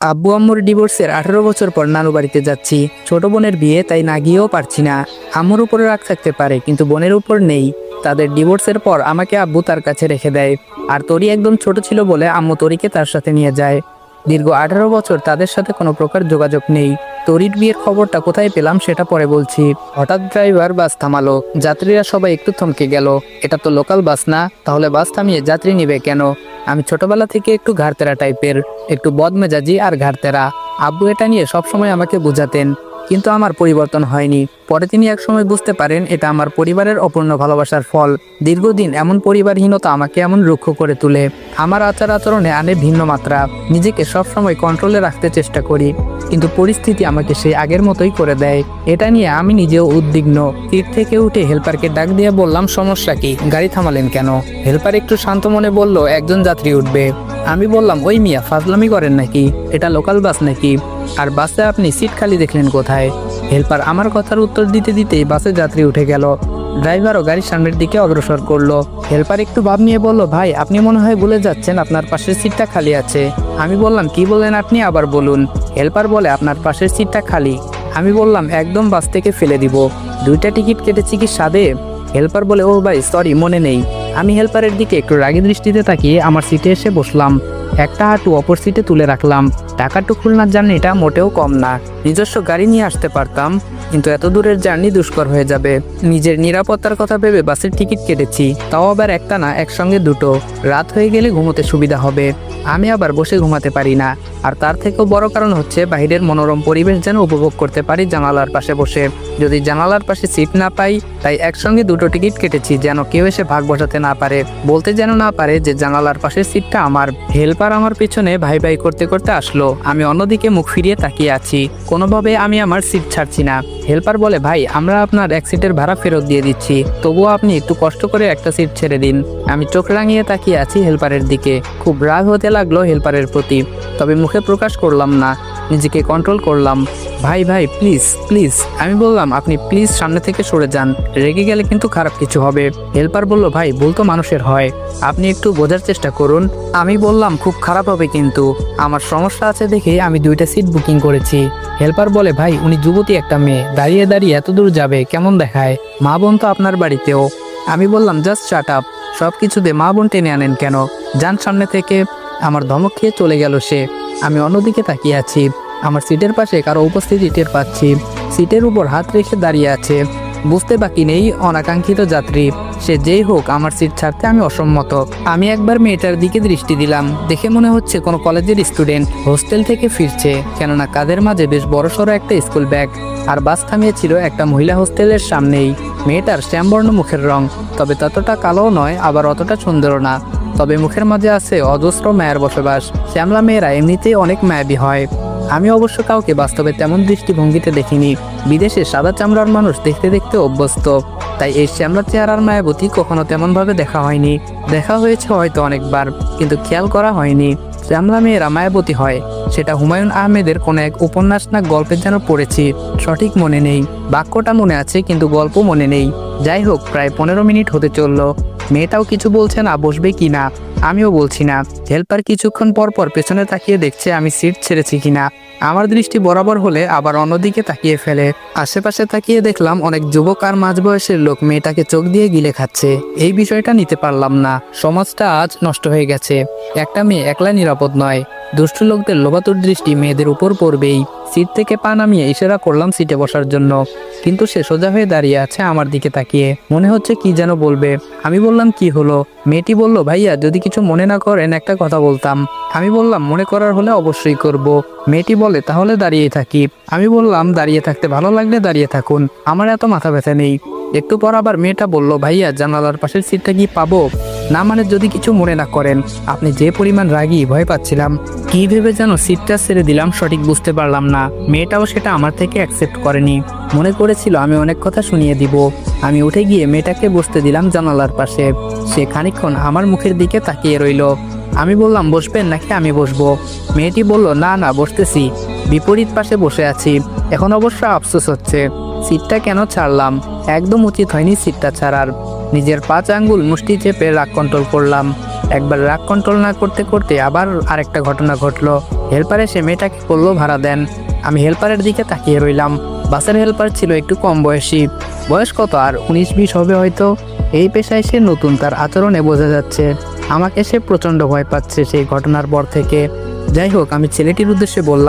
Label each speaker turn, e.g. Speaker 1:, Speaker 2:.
Speaker 1: আব্বু আম্মুর ডিভোর্সের আঠারো বছর পর নানু বাড়িতে যাচ্ছি। ছোট বোনের বিয়ে, তাই না গিয়েও পারছি না। আম্মুর উপরে রাগ থাকতে পারে, কিন্তু বোনের উপর নেই। তাদের ডিভোর্সের পর আমাকে আব্বু তার কাছে রেখে দেয়। আর তরি একদম ছোট ছিল বলে আম্মু তরিকে তার সাথে নিয়ে যায়। দীর্ঘ আঠারো বছর তাদের সাথে কোনো প্রকার যোগাযোগ নেই। তরির বিয়ের খবরটা কোথায় পেলাম সেটা পরে বলছি। হঠাৎ ড্রাইভার, বাস থামালো। যাত্রীরা সবাই একটু থমকে গেল। এটা তো লোকাল বাস না, তাহলে বাস থামিয়ে যাত্রী নিবে কেন? আমি ছোটবেলা থেকে একটু ঘাড়তেরা টাইপের একটু বদমেজাজি আর ঘাড়তেরা। আব্বু এটা নিয়ে সবসময় আমাকে বোঝাতেন। কিন্তু আমার পরিবর্তন হয়নি। পরে তিনি একসময় বুঝতে পারেন, এটা আমার পরিবারের অপূর্ণ ভালোবাসার ফল। দীর্ঘদিন এমন পরিবারহীনতা আমাকে এমন রুক্ষ করে তোলে। আমার আচার আচরণে আনে ভিন্ন মাত্রা। নিজেকে সবসময় কন্ট্রোলে রাখতে চেষ্টা করি, কিন্তু পরিস্থিতি আমাকে সেই আগের মতোই করে দেয়। এটা নিয়ে আমি নিজেও উদ্বিগ্ন। সিট থেকে উঠে হেল্পারকে ডাক দিয়ে বললাম, সমস্যা কি? গাড়ি থামালেন কেন? হেল্পার একটু শান্ত মনে বলল, একজন যাত্রী উঠবে। আমি বললাম, ওই মিয়া, ফাজলামি করেন নাকি? এটা লোকাল বাস নাকি? আর বাসে আপনি সিট খালি দেখলেন কোথায়? হেল্পার আমার কথার উত্তর দিতে দিতেই বাসে যাত্রী উঠে গেল। ড্রাইভারও গাড়ির সামনের দিকে অগ্রসর করল। হেল্পার একটু ভাব নিয়ে বলল, ভাই, আপনি মনে হয় ভুলে যাচ্ছেন, আপনার পাশের সিটটা খালি আছে। আমি বললাম, কি বলেন আপনি? আবার বলুন। হেল্পার বলে, আপনার পাশের সিটটা খালি। আমি বললাম, একদম বাস থেকে ফেলে দিব। দুইটা টিকিট কেটেছি কি সাদে? হেল্পার বলে ও ভাই সরি মনে নেই। আমি হেল্পারের দিকে একটু রাগী দৃষ্টিতে তাকিয়ে আমার সিটে এসে বসলাম। একটা হাঁটু অপর সিটে তুলে রাখলাম। টাকাটু খুলনার জার্নিটা মোটেও কম না। নিজস্ব গাড়ি নিয়ে আসতে পারতাম, কিন্তু এত দূরের জার্নি দুষ্কর হয়ে যাবে। নিজের নিরাপত্তার কথা ভেবে বাসের টিকিট কেটেছি, তাও আবার একটা না একসঙ্গে দুটো। রাত হয়ে গেলে ঘুমোতে সুবিধা হবে। আমি আবার বসে ঘুমাতে পারি না। আর তার থেকেও বড় কারণ হচ্ছে, বাইরের মনোরম পরিবেশ যেন উপভোগ করতে পারি জানালার পাশে বসে। যদি জানালার পাশে সিট না পাই, তাই একসঙ্গে দুটো টিকিট কেটেছি যেন কেউ এসে ভাগ বসাতে না পারে। বলতে যেন না পারে যে জানালার পাশের সিটটা আমার। হেল্পার আমার পিছনে ভাই ভাই করতে করতে আসলো। আমি অন্যদিকে মুখ ফিরিয়ে তাকিয়ে আছি। কোনোভাবে আমি আমার সিট ছাড়ছি না। হেল্পার বলে, ভাই, আমরা আপনার এক সিটের ভাড়া ফেরত দিয়ে দিচ্ছি। তবুও আপনি একটু কষ্ট করে একটা সিট ছেড়ে দিন। আমি চোখ রাঙিয়ে তাকিয়ে আছি হেল্পারের দিকে। খুব রাগ হতে লাগল হেল্পারের প্রতি। তবে মুখে প্রকাশ করলাম না। নিজেকে কন্ট্রোল করলাম। ভাই ভাই প্লিজ প্লিজ আমি বললাম আপনি প্লিজ সামনে থেকে সরে যান। রেগে গেলে কিন্তু খারাপ কিছু হবে। হেল্পার বলল, ভাই, ভুল তো মানুষের হয়। আপনি একটু বোঝার চেষ্টা করুন। আমি বললাম, খুব খারাপ হবে কিন্তু। আমার সমস্যা আছে দেখে আমি দুইটা সিট বুকিং করেছি। হেল্পার বলে, ভাই, উনি যুবতী একটা মেয়ে। দাঁড়িয়ে দাঁড়িয়ে এত দূর যাবে, কেমন দেখায়? মা বোন তো আপনার বাড়িতেও। আমি বললাম জাস্ট শাট আপ সব কিছুতে মা বোন টেনে আনেন কেন? যান সামনে থেকে। আমার ধমক খেয়ে চলে গেল সে। আমি অন্যদিকে তাকিয়ে আছি। আমার সিটের পাশে কারও উপস্থিতি টের পাচ্ছি। সিটের উপর হাত রেখে দাঁড়িয়ে আছে। বুঝতে বাকি নেই অনাকাঙ্ক্ষিত যাত্রী। সে যেই হোক, আমার সিট ছাড়তে আমি অসম্মত। আমি একবার মেয়েটার দিকে দৃষ্টি দিলাম। দেখে মনে হচ্ছে কোনো কলেজের স্টুডেন্ট হোস্টেল থেকে ফিরছে, কেননা কাদের মাঝে বেশ বড়সড় একটা স্কুল ব্যাগ। আর বাস থামিয়েছিল একটা মহিলা হোস্টেলের সামনেই। মেয়েটার শ্যামবর্ণ মুখের রং। তবে ততটা কালোও নয়, আবার অতটা সুন্দরও না। তবে মুখের মাঝে আছে অজস্র মায়ের বসবাস। শ্যামলা মেয়েরা এমনিতেই অনেক মায়াবী হয়। আমি অবশ্য কাউকে বাস্তবে তেমন দৃষ্টিভঙ্গিতে দেখিনি। বিদেশে সাদা চামড়ার মানুষ দেখতে দেখতে অভ্যস্ত। তাই এই শ্যামলা চেহারার মায়াবতী কখনো তেমনভাবে দেখা হয়নি। দেখা হয়েছে হয়তো অনেকবার, কিন্তু খেয়াল করা হয়নি। শ্যামলা মেয়েরা মায়াবতী হয়। সেটা হুমায়ুন আহমেদের কোনো এক উপন্যাস না গল্পের যেন পড়েছি, সঠিক মনে নেই। বাক্যটা মনে আছে, কিন্তু গল্প মনে নেই। যাই হোক, প্রায় পনেরো মিনিট হতে চলল। মেয়েটাও কিছু বলছে না, বসবে কি না? আমিও বলছি না। হেল্পার কিছুক্ষণ পর পর পেছনে তাকিয়ে দেখছে আমি সিট ছেড়েছি কিনা আমার দৃষ্টি বরাবর হলে আবার অন্যদিকে তাকিয়ে ফেলে। আশেপাশে তাকিয়ে দেখলাম অনেক যুবক আর মাঝবয়সের লোক মেয়েটাকে চোখ দিয়ে গিলে খাচ্ছে। এই বিষয়টা নিতে পারলাম না। সমাজটা আজ নষ্ট হয়ে গেছে। একটা মেয়ে একলা নিরাপদ নয়। দুষ্টু লোকদের লোভাতুর দৃষ্টি মেয়েদের উপর পড়বেই। সিট থেকে পা নামিয়ে ইশারা করলাম সিটে বসার জন্য। কিন্তু সে সোজা হয়ে দাঁড়িয়ে আছে আমার দিকে তাকিয়ে। মনে হচ্ছে কি যেন বলবে। আমি বললাম, কি হলো? মেয়েটি বলল, ভাইয়া, যদি কিছু মনে না করেন, একটা কথা বলতাম। আমি বললাম, মনে করার হলে অবশ্যই করব। মেয়েটি বলে, তাহলে দাঁড়িয়ে থাকি। আমি বললাম, দাঁড়িয়ে থাকতে ভালো লাগলে দাঁড়িয়ে থাকুন। আমার এত মাথা ব্যথা নেই। একটু পর আবার মেয়েটা বলল, ভাইয়া, জানালার পাশের সিটটা কি পাবো? না মানে যদি কিছু মনে না করেন, আপনি যে পরিমাণ রাগী, ভয় পাচ্ছিলাম, কি ভেবে যেন সিটটা ছেড়ে দিলাম সঠিক বুঝতে পারলাম না। মেয়েটাও সেটা আমার থেকে অ্যাকসেপ্ট করেনি। মনে করেছিল আমি অনেক কথা শুনিয়ে দিব। আমি উঠে গিয়ে মেয়েটাকে বসতে দিলাম জানালার পাশে। সে খানিকক্ষণ আমার মুখের দিকে তাকিয়ে রইল। আমি বললাম, বসবেন নাকি আমি বসবো? মেয়েটি বলল, না না, বসতেছি। বিপরীত পাশে বসে আছি। এখন অবশ্য আফসোস হচ্ছে। সিটটা কেন ছাড়লাম? একদম উচিত হয়নি সিটটা ছাড়ার। নিজের পাঁচ আঙ্গুল মুষ্টি চেপে রাগ কন্ট্রোল করলাম। একবার রাগ কন্ট্রোল না করতে করতে আবার আরেকটা ঘটনা ঘটলো। হেল্পার এসে মেয়েটাকে বলল, ভাড়া দেন। আমি হেল্পারের দিকে তাকিয়ে রইলাম। বাসের হেল্পার ছিল একটু কম বয়সী। বয়স কত আর? উনিশ, বিশ হবে হয়তো। এই পেশায় সে নতুন, তার আচরণে বোঝা যাচ্ছে। আমাকে সে প্রচণ্ড ভয় পাচ্ছে সেই ঘটনার পর থেকে। যাই হোক, আমি ছেলেটির উদ্দেশ্যে বললাম